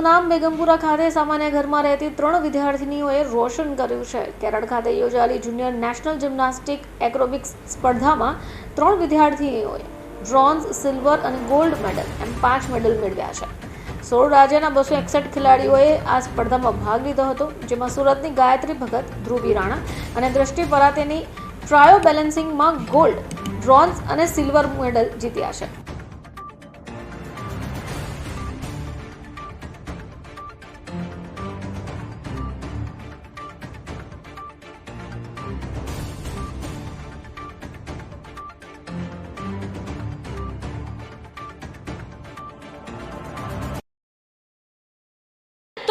નામ બેગમપુરા ખાતે સામાન્ય ઘરમાં રહેતી ત્રણ વિદ્યાર્થીનીઓએ રોશન કર્યું છે. કેરળ ખાતે યોજાયેલી જુનિયર નેશનલ જિમ્નાસ્ટિક એક્રોબિક્સ સ્પર્ધામાં ત્રણ વિદ્યાર્થીનીઓએ બ્રોન્ઝ, સિલ્વર અને ગોલ્ડ મેડલ એમ પાંચ મેડલ મેળવ્યા છે. સોળ રાજ્યના બસો એકસઠ ખેલાડીઓએ આ સ્પર્ધામાં ભાગ લીધો હતો, જેમાં સુરતની ગાયત્રી ભગત, ધ્રુવી રાણા અને દ્રષ્ટિ પરાતેની ટ્રાયો બેલેન્સિંગમાં ગોલ્ડ, બ્રોન્ઝ અને સિલ્વર મેડલ જીત્યા છે.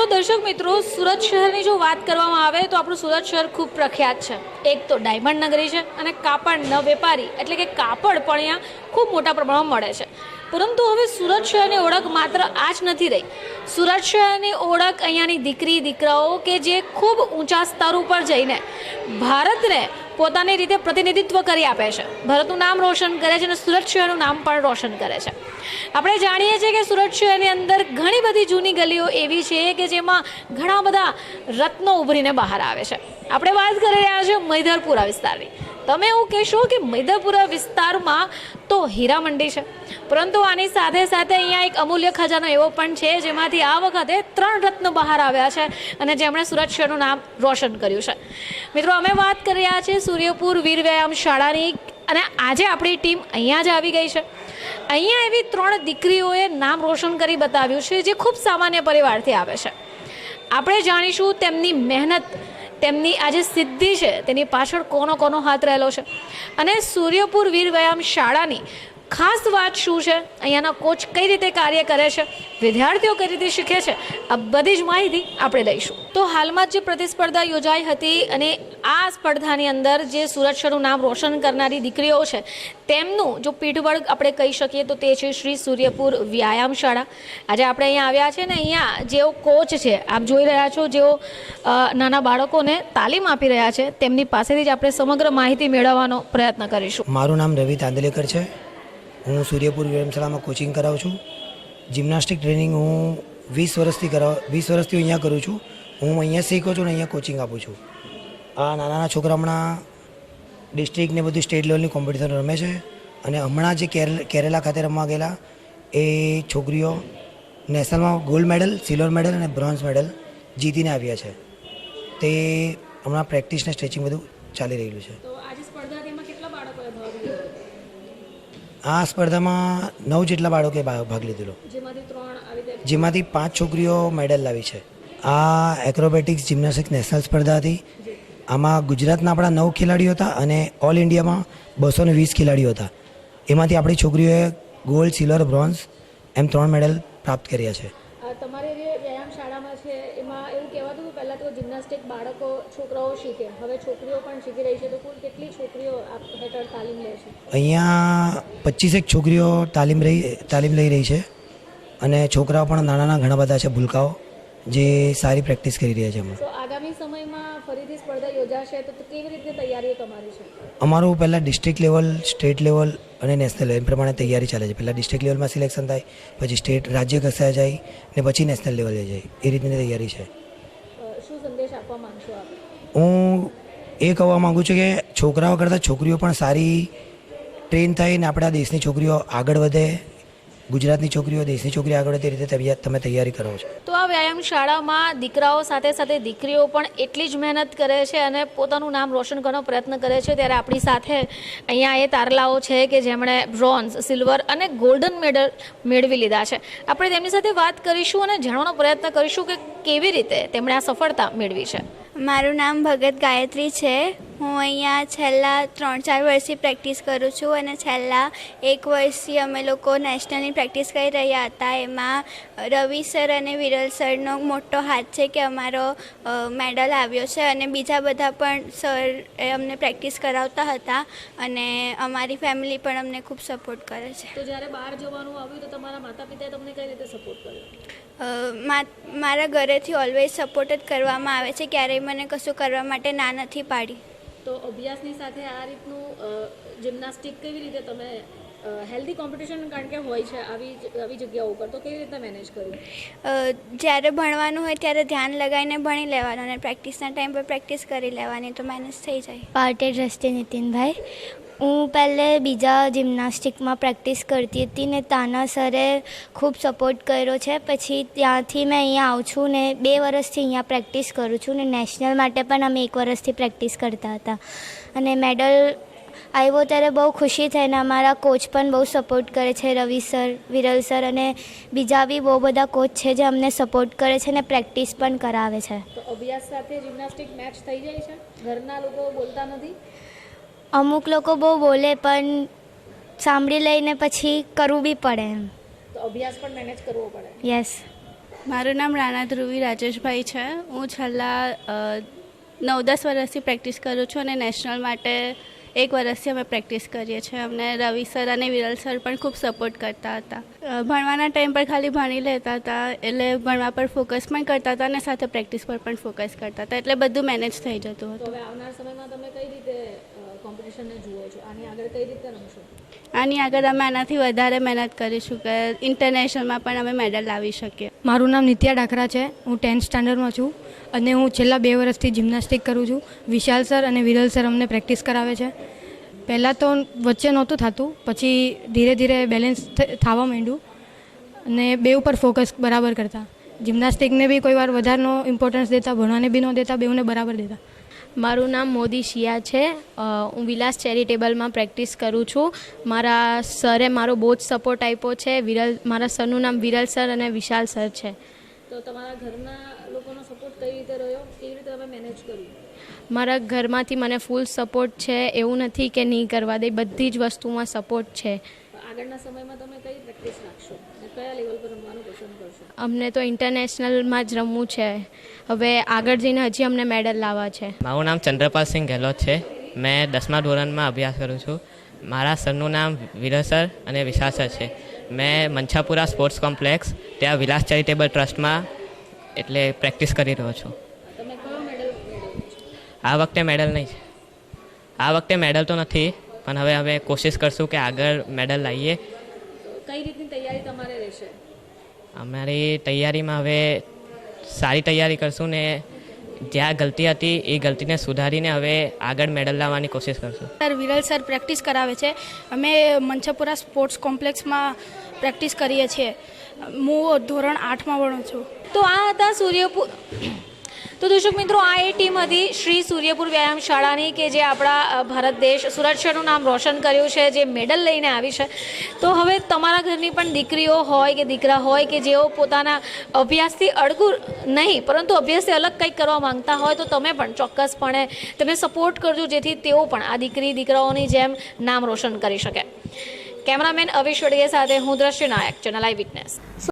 તો દર્શક મિત્રો, સુરત શહેરની જો વાત કરવામાં આવે તો આપણું સુરત શહેર ખૂબ પ્રખ્યાત છે. એક તો ડાયમંડ નગરી છે અને કાપડનો વેપારી એટલે કે કાપડ પણ અહીંયા ખૂબ મોટા પ્રમાણમાં મળે છે. પરંતુ હવે સુરત શહેરની ઓળખ માત્ર આ જ નથી રહી. સુરત શહેરની ઓળખ અહીંયાની દીકરી, દીકરાઓ કે જે ખૂબ ઊંચા સ્તર ઉપર જઈને ભારતને પોતાની રીતે પ્રતિનિધિત્વ કરી આપે છે. ભારતનું નામ રોશન કરે છે અને સુરત શહેરનું નામ પણ રોશન કરે છે. આપણે જાણીએ છીએ કે સુરત શહેરની અંદર ઘણી બધી જૂની ગલીઓ એવી છે કે જેમાં ઘણા બધા રત્નો ઉભરીને બહાર આવે છે. આપણે વાત કરી રહ્યા છીએ મૈધરપુરા વિસ્તારની. તમે એવું કહેશો કે મૈધરપુરા વિસ્તારમાં તો હીરા મંડી છે. પરંતુ આની સાથે સાથે અહીંયા એક અમૂલ્ય ખજાનો એવો પણ છે, જેમાંથી આ વખતે ત્રણ રત્ન બહાર આવ્યા છે અને જેમણે સુરત શહેરનું નામ રોશન કર્યું છે. મિત્રો, અમે વાત કરી રહ્યા છીએ સૂર્યપુર વીર વ્યાયામ શાળાની અને આજે આપણી ટીમ અહીંયા જ આવી ગઈ છે. અહીંયા એવી ત્રણ દીકરીઓએ નામ રોશન કરી બતાવ્યું છે, જે ખૂબ સામાન્ય પરિવારથી આવે છે. આપણે જાણીશું તેમની મહેનત તેમની આ જે સિદ્ધિ છે, તેની પાછળ કોનો કોનો હાથ રહેલો છે? અને સૂર્યપુર વીર વ્યાયામ શાળાની ખાસ વાત શું છે? અહીંયાના કોચ કઈ રીતે કાર્ય કરે છે? વિદ્યાર્થીઓ કઈ રીતે શીખે છે? આ બધી જ માહિતી આપણે લઈશું. તો હાલમાં જ જે પ્રતિસ્પર્ધા યોજાઈ હતી અને આ સ્પર્ધાની અંદર જે સુરત શહેરનું નામ રોશન કરનારી દીકરીઓ છે તેમનું જો પીઠબળ આપણે કહી શકીએ તો તે છે શ્રી સૂર્યપુર વ્યાયામ શાળા આજે આપણે અહીંયા આવ્યા છે ને અહીંયા જેઓ કોચ છે આપ જોઈ રહ્યા છો જેઓ નાના બાળકોને તાલીમ આપી રહ્યા છે તેમની પાસેથી જ આપણે સમગ્ર માહિતી મેળવવાનો પ્રયત્ન કરીશું. મારું નામ રવિ તાંદલેકર છે. હું સૂર્યપુર વ્યાયામશાળામાં કોચિંગ કરાવું છું. જિમ્નાસ્ટિક ટ્રેનિંગ હું વીસ વર્ષથી કરાવ, વીસ વર્ષથી અહીંયા કરું છું. હું અહીંયા શીખું છું અને અહીંયા કોચિંગ આપું છું. આ નાના નાના છોકરા હમણાં ડિસ્ટ્રિક્ટ બધું સ્ટેટ લેવલની કોમ્પિટિશન રમે છે. અને હમણાં જે કેરલ કેરેલા ખાતે રમવા ગયેલા એ છોકરીઓ નેશનલમાં ગોલ્ડ મેડલ સિલ્વર મેડલ અને બ્રોન્ઝ મેડલ જીતીને આવ્યા છે. તે હમણાં પ્રેક્ટિસને સ્ટ્રેચિંગ બધું ચાલી રહેલું છે તો આજે સ્પર્ધા તેમાં કેટલા બાળકોએ ભાગ લીધો આ સ્પર્ધામાં નવ જેટલા બાળકોએ ભાગ લીધેલો. જેમાંથી પાંચ છોકરીઓ મેડલ લાવી છે. આ એક્રોબેટિક્સ જિમ્નાસ્ટિક્સ નેશનલ સ્પર્ધા હતી. આમાં ગુજરાતના આપણા નવ ખેલાડીઓ હતા અને ઓલ ઇન્ડિયામાં બસો ને વીસ ખેલાડીઓ હતા. એમાંથી આપણી છોકરીઓએ ગોલ્ડ સિલ્વર બ્રોન્ઝ એમ ત્રણ મેડલ પ્રાપ્ત કર્યા છે આ તમારી જે વ્યાયામ શાળામાં છે એમાં એવું કહેવાતું હતું પહેલાં તો જિમ્નાસ્ટિક બાળકો છોકરાઓ શીખે. હવે છોકરીઓ પણ શીખી રહી છે તો કુલ કેટલી છોકરીઓ હેઠળ તાલીમ લે છે? અહીંયા પચીસેક છોકરીઓ તાલીમ રહી તાલીમ લઈ રહી છે. અને છોકરાઓ પણ નાના નાના ઘણા બધા છે ભૂલકાઓ જે સારી પ્રેક્ટિસ કરી રહ્યા છે તો આગામી સમયમાં ફરીથી સ્પર્ધા યોજાશે તો કેવી રીતે તૈયારીઓ તમારી છે? અમારું પહેલાં ડિસ્ટ્રિક્ટ લેવલ સ્ટેટ લેવલ અને નેશનલ લેવલ પ્રમાણે તૈયારી ચાલે છે. પહેલાં ડિસ્ટ્રિક્ટ લેવલમાં સિલેક્શન થાય પછી સ્ટેટ રાજ્ય કક્ષાએ જાય ને પછી નેશનલ લેવલે જાય. એ રીતની તૈયારી છે. હું એ કહેવા માગું છું કે છોકરાઓ કરતાં છોકરીઓ પણ સારી ટ્રેન થાય ને આપણા દેશની છોકરીઓ આગળ વધે, ગુજરાતની છોકરીઓ, દેશની છોકરીઓ આગળ વધે રીતે તમે તૈયારી કરો છો. તો આ વ્યાયામ શાળામાં દીકરાઓ સાથે સાથે દીકરીઓ પણ એટલી જ મહેનત કરે છે અને પોતાનું નામ રોશન કરવાનો પ્રયત્ન કરે છે. ત્યારે આપણી સાથે અહીંયા એ તારલાઓ છે કે જેમણે બ્રોન્ઝ સિલ્વર અને ગોલ્ડન મેડલ મેળવી લીધા છે. આપણે તેમની સાથે વાત કરીશું અને જાણવાનો પ્રયત્ન કરીશું કે કેવી રીતે તેમણે આ સફળતા મેળવી છે. મારું નામ ભગત ગાયત્રી છે. હું અહીંયા છેલ્લા ત્રણ ચાર વર્ષથી પ્રેક્ટિસ કરું છું અને છેલ્લા એક વર્ષથી અમે લોકો નેશનલની પ્રેક્ટિસ કરી રહ્યા હતા. એમાં રવિ સર અને વિરલ સરનો મોટો હાથ છે કે અમારો મેડલ આવ્યો છે અને બીજા બધા પણ સર એ અમને પ્રેક્ટિસ કરાવતા હતા અને અમારી ફેમિલી પણ અમને ખૂબ સપોર્ટ કરે છે. તો જ્યારે બહાર જવાનું આવ્યું તો તમારા માતા પિતાએ તમને કઈ રીતે સપોર્ટ કર્યો? મારા ઘરેથી ઓલવેઝ સપોર્ટ જ કરવામાં આવે છે. ક્યારેય મને કશું કરવા માટે ના નથી પાડી. તો અભ્યાસની સાથે આ રીતનું જિમ્નાસ્ટિક કેવી રીતે તમે હેલ્ધી કોમ્પિટિશન કારણ કે હોય છે આવી આવી જગ્યાઓ ઉપર તો કેવી રીતે મેનેજ કર્યું? જ્યારે ભણવાનું હોય ત્યારે ધ્યાન લગાવીને ભણી લેવાનું અને પ્રેક્ટિસના ટાઈમ પર પ્રેક્ટિસ કરી લેવાની તો મેનેજ થઈ જાય. પાર્ટે દ્રષ્ટિ નીતિનભાઈ હું પહેલે બીજા જિમ્નાસ્ટિકમાં પ્રેક્ટિસ કરતી હતી ને તાના સરે ખૂબ સપોર્ટ કર્યો છે. પછી ત્યાંથી મેં અહીંયા આવું છું ને બે વર્ષથી અહીંયા પ્રેક્ટિસ કરું છું ને નેશનલ માટે પણ અમે એક વર્ષથી પ્રેક્ટિસ કરતા હતા. અને મેડલ આવ્યો ત્યારે બહુ ખુશી થઈ ને અમારા કોચ પણ બહુ સપોર્ટ કરે છે, રવિ સર, વિરલ સર અને બીજા બી બહુ બધા કોચ છે જે અમને સપોર્ટ કરે છે ને પ્રેક્ટિસ પણ કરાવે છે. તો અભ્યાસ સાથે જિમ્નાસ્ટિક મેચ થઈ જાય છે? ઘરના લોકો બોલતા નથી? અમુક લોકો બહુ બોલે પણ સાંભળી લઈને પછી કરવું બી પડે એમ. તો અભ્યાસ પણ મેનેજ કરવો પડે. યસ મારું નામ રાણા ધ્રુવી રાજેશભાઈ છે. હું છેલ્લા નવ દસ વર્ષથી પ્રેક્ટિસ કરું છું અને નેશનલ માટે એક વર્ષથી અમે પ્રેક્ટિસ કરીએ છીએ. અમને રવિ સર અને વિરલ સર પણ ખૂબ સપોર્ટ કરતા હતા. ભણવાના ટાઈમ પર ખાલી ભણી લેતા હતા એટલે ભણવા પર ફોકસ પણ કરતા હતા અને સાથે પ્રેક્ટિસ પર પણ ફોકસ કરતા હતા. એટલે બધું મેનેજ થઈ જતું હતું. આવનાર સમયમાં તમે કઈ રીતે કોમ્પિટિશનને જુઓ છો. આની આગળ કઈ રીતે રમશો? આની આગળ અમે આનાથી વધારે મહેનત કરીશું કે ઇન્ટરનેશનલમાં પણ અમે મેડલ લાવી શકીએ. મારું નામ નિત્યા ડાકરા છે. હું ટેન્થ સ્ટાન્ડર્ડમાં છું અને હું છેલ્લા બે વર્ષથી જિમ્નાસ્ટિક કરું છું. વિશાલ સર અને વિરલ સર અમને પ્રેક્ટિસ કરાવે છે. પહેલાં તો વચ્ચે નહોતું થતું. પછી ધીરે ધીરે બેલેન્સ થવા માંડ્યું અને બે ઉપર ફોકસ બરાબર કરતા. જિમ્નાસ્ટિકને બી કોઈ વાર વધારનો ઇમ્પોર્ટન્સ દેતા ભણવાને બી ન દેતા બેઉને બરાબર દેતા. મારું નામ મોદી શિયા છે. હું વિલાસ ચેરિટેબલમાં પ્રેક્ટિસ કરું છું. મારા સરે મારો બહુ જ સપોર્ટ આપ્યો છે. વિરલ મારા સરનું નામ વિરલ સર અને વિશાલ સર છે. તો તમારા ઘરના લોકોનો સપોર્ટ કઈ રીતે રહ્યો? કેવી રીતે તમે મેનેજ કર્યું? મારા ઘરમાંથી મને ફૂલ સપોર્ટ છે. એવું નથી કે નહીં કરવા દે. બધી જ વસ્તુમાં સપોર્ટ છે. આગળના સમયમાં તમે કઈ અમને તો ઇન્ટરનેશનલમાં જ રમવું છે. હવે આગળ જઈને હજી અમને મેડલ લાવવા છે. મારું નામ ચંદ્રપાલ સિંહ ગેહલોત છે. મેં દસમા ધોરણમાં અભ્યાસ કરું છું. મારા સરનું નામ વિરલ સર અને વિશાલ સર છે. મેં મંછાપુરા સ્પોર્ટ્સ કોમ્પ્લેક્સ ત્યાં વિલાસ ચેરિટેબલ ટ્રસ્ટમાં એટલે પ્રેક્ટિસ કરી રહ્યો છું. તમે કયો મેડલ મેળવ્યો છે? આ વખતે મેડલ નહીં છે. આ વખતે મેડલ તો નથી પણ હવે હવે કોશિશ કરશું કે આગળ મેડલ લાવીએ. કઈ રીતની તૈયારી તમારે રહેશે? અમારી તૈયારીમાં હવે સારી તૈયારી કરશું ને જ્યાં ગલતી હતી એ ગલતીને સુધારીને હવે આગળ મેડલ લાવવાની કોશિશ કરશું. સર વિરલ સર પ્રેક્ટિસ કરાવે છે. અમે મંચપુરા સ્પોર્ટ્સ કોમ્પ્લેક્સમાં પ્રેક્ટિસ કરીએ છીએ. હું ધોરણ આઠમાં ભણું છું. તો આ હતા સૂર્યપુર તો દર્શક મિત્રો, આ એ ટીમ હતી શ્રી સૂર્યપુર વ્યાયામ શાળાની કે જે આપણા ભારત દેશ સુરત શહેરનું નામ રોશન કર્યું છે, જે મેડલ લઈને આવી છે. તો હવે તમારા ઘરની પણ દીકરીઓ હોય કે દીકરા હોય કે જેઓ પોતાના અભ્યાસથી અડગું નહીં, પરંતુ અભ્યાસથી અલગ કંઈક કરવા માંગતા હોય, તો તમે પણ ચોક્કસપણે તમે સપોર્ટ કરજો, જેથી તેઓ પણ આ દીકરી, દીકરાઓની જેમ નામ રોશન કરી શકે. કેમેરામેન અવિશ સાથે હું દ્રશ્ય નાયક, ચેનલ આઈ વિટનેસ.